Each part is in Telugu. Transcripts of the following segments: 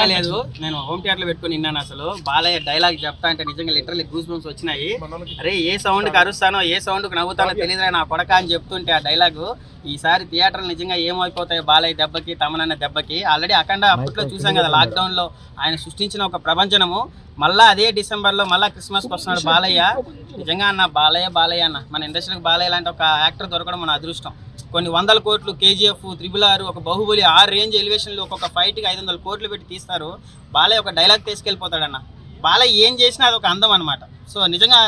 ఎక్కడా లేదు నేను హోమ్ థియేటర్లో పెట్టుకుని విన్నాను అసలు. బాలయ్య డైలాగ్ చెప్తా అంటే నిజంగా లిటరల్లీ గూస్ బంప్స్ వచ్చినాయి అరే ఏ సౌండ్కి అరుస్తానో ఏ సౌండ్కి నవ్వుతానో తెలియదు నా కొడక అని చెప్తుంటే ఆ డైలాగ్ ఈసారి థియేటర్ నిజంగా ఏమైపోతాయి బాలయ్య దెబ్బకి తమనన్న దెబ్బకి. ఆల్రెడీ అఖండ అప్పట్లో చూసాం కదా లాక్డౌన్లో ఆయన సృష్టించిన ఒక ప్రపంచనము మళ్ళా అదే డిసెంబర్లో మళ్ళా క్రిస్మస్ వస్తున్నాడు బాలయ్య. నిజంగా అన్న బాలయ్య బాలయ్య అన్న. మన ఇండస్ట్రీకి బాలయ్య లాంటి ఒక యాక్టర్ దొరకడం మన అదృష్టం. కొన్ని వందల కోట్లు కేజీఎఫ్ త్రిబుల్ ఆర్ ఒక బాహుబలి ఆ రేంజ్ ఎలివేషన్లో ఒక్కొక్క ఫైట్కి ఐదు వందల కోట్లు పెట్టి తీస్తారు. బాలయ్య ఒక డైలాగ్ తీసుకెళ్ళిపోతాడన్న బాలయ్య ఏం చేసినా అది ఒక అందం అనమాట సో నిజంగా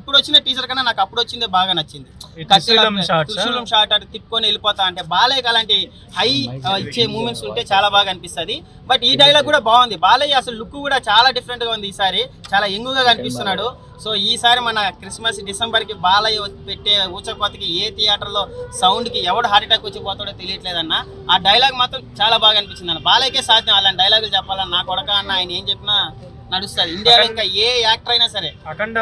ఇప్పుడు వచ్చిన టీచర్ కన్నా నాకు అప్పుడు వచ్చిందే బాగా నచ్చింది. త్రిశూలం షాట్ అటు తిప్పుకొని వెళ్ళిపోతా అంటే బాలయ్య అలాంటి హై ఇచ్చే మూమెంట్స్ ఉంటే చాలా బాగా అనిపిస్తుంది. బట్ ఈ డైలాగ్ కూడా బాగుంది. బాలయ్య అసలు లుక్ కూడా చాలా డిఫరెంట్గా ఉంది ఈసారి. చాలా యంగుగా కనిపిస్తున్నాడు. సో ఈసారి మన క్రిస్మస్ డిసెంబర్కి బాలయ్య పెట్టే ఊచకోతకి ఏ థియేటర్లో సౌండ్కి ఎవడు హార్ట్ అటాక్ వచ్చి పోతాడో తెలియట్లేదన్న. ఆ డైలాగ్ మాత్రం చాలా బాగా అనిపించింది అన్న బాలయ్యకే సాధ్యం అలాంటి డైలాగులు చెప్పాలన్న. నా కొడక అన్న ఆయన ఏం చెప్పినా నడుస్తుంది. ఇండియాలో ఇంకా ఏ యాక్టర్ అయినా సరే అఖండ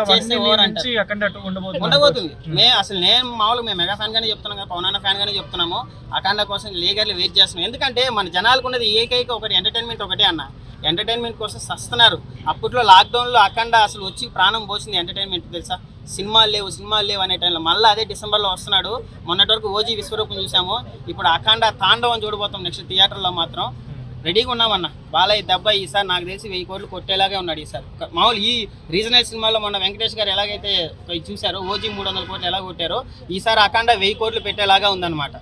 నుంచి అఖండ టూ ఉండబోతుంది. ఉండబోతుంది. మే అసలు నేను మామూలుగా మేము మెగా ఫ్యాన్ గానే చెప్తున్నాం కదా పవన్ ఫ్యాన్ గానే చెప్తున్నాము. అఖండ కోసం లీగర్లు వెయిట్ చేస్తున్నాం. ఎందుకంటే మన జనాలకు ఉన్నది ఏకైక ఒకటి ఎంటర్టైన్మెంట్ ఒకటే అన్న. ఎంటర్టైన్మెంట్ కోసం సస్తున్నారు. అప్పట్లో లాక్డౌన్లో అఖండ అసలు వచ్చి ప్రాణం పోసింది ఎంటర్టైన్మెంట్ తెలుసా? సినిమాలు లేవు సినిమాలు లేవు అనే టైంలో. మళ్ళీ అదే డిసెంబర్లో వస్తున్నాడు. మొన్నటి వరకు ఓజీ విశ్వరూపం చూసాము. ఇప్పుడు అఖండ తాండవం చూడబోతాం నెక్స్ట్ థియేటర్లో మాత్రం. రెడీగా ఉన్నామన్న. బాలయ్య దెబ్బ ఈసారి నాకు తెలిసి వెయ్యి కోట్లు కొట్టేలాగే ఉన్నాడు ఈసారి. మామూలు ఈ రీజనల్ సినిమాలో మొన్న వెంకటేష్ గారు ఎలాగైతే చూశారో ఓజీ మూడు వందల కోట్లు ఎలా కొట్టారో ఈసారి అఖండ వెయ్యి కోట్లు పెట్టేలాగా ఉందన్నమాట.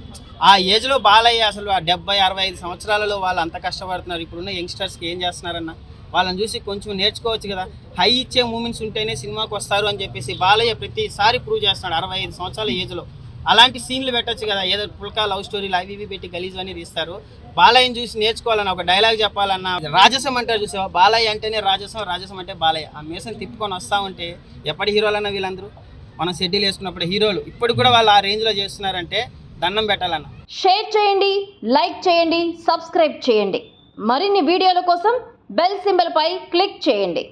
ఆ ఏజ్లో బాలయ్య అసలు ఆ డెబ్బై అరవై ఐదు సంవత్సరాలలో వాళ్ళు అంత కష్టపడుతున్నారు. ఇప్పుడున్న యంగ్స్టర్స్కి ఏం చేస్తున్నారన్న? వాళ్ళని చూసి కొంచెం నేర్చుకోవచ్చు కదా. హై ఇచ్చే మూమెంట్స్ ఉంటేనే సినిమాకి వస్తారు అని చెప్పేసి బాలయ్య ప్రతిసారి ప్రూవ్ చేస్తున్నాడు అరవై ఐదు సంవత్సరాల ఏజ్లో. అలాంటి సీన్లు పెట్టచ్చు కదా. ఏదో పుల్కా లవ్ స్టోరీలు అవి ఇవి పెట్టి గలీజ్ అని తీస్తారు. బాలయ్యని చూసి నేర్చుకోవాలన్న ఒక డైలాగ్ చెప్పాలన్న రాజసం అంటారు చూసావా? బాలయ్య అంటేనే రాజసం రాజసం అంటే బాలయ్య. ఆ మేసం తిప్పుకొని వస్తూ ఉంటే ఎప్పటి హీరోలన్న వీళ్ళందరూ? మనం షెడ్యూల్ వేసుకున్నప్పుడు హీరోలు. ఇప్పుడు కూడా వాళ్ళు ఆ రేంజ్లో చేస్తున్నారంటే దండం పెట్టాలన్న. షేర్ చేయండి లైక్ చేయండి సబ్స్క్రైబ్ చేయండి. మరిన్ని వీడియోల కోసం బెల్ సింబల్పై క్లిక్ చేయండి.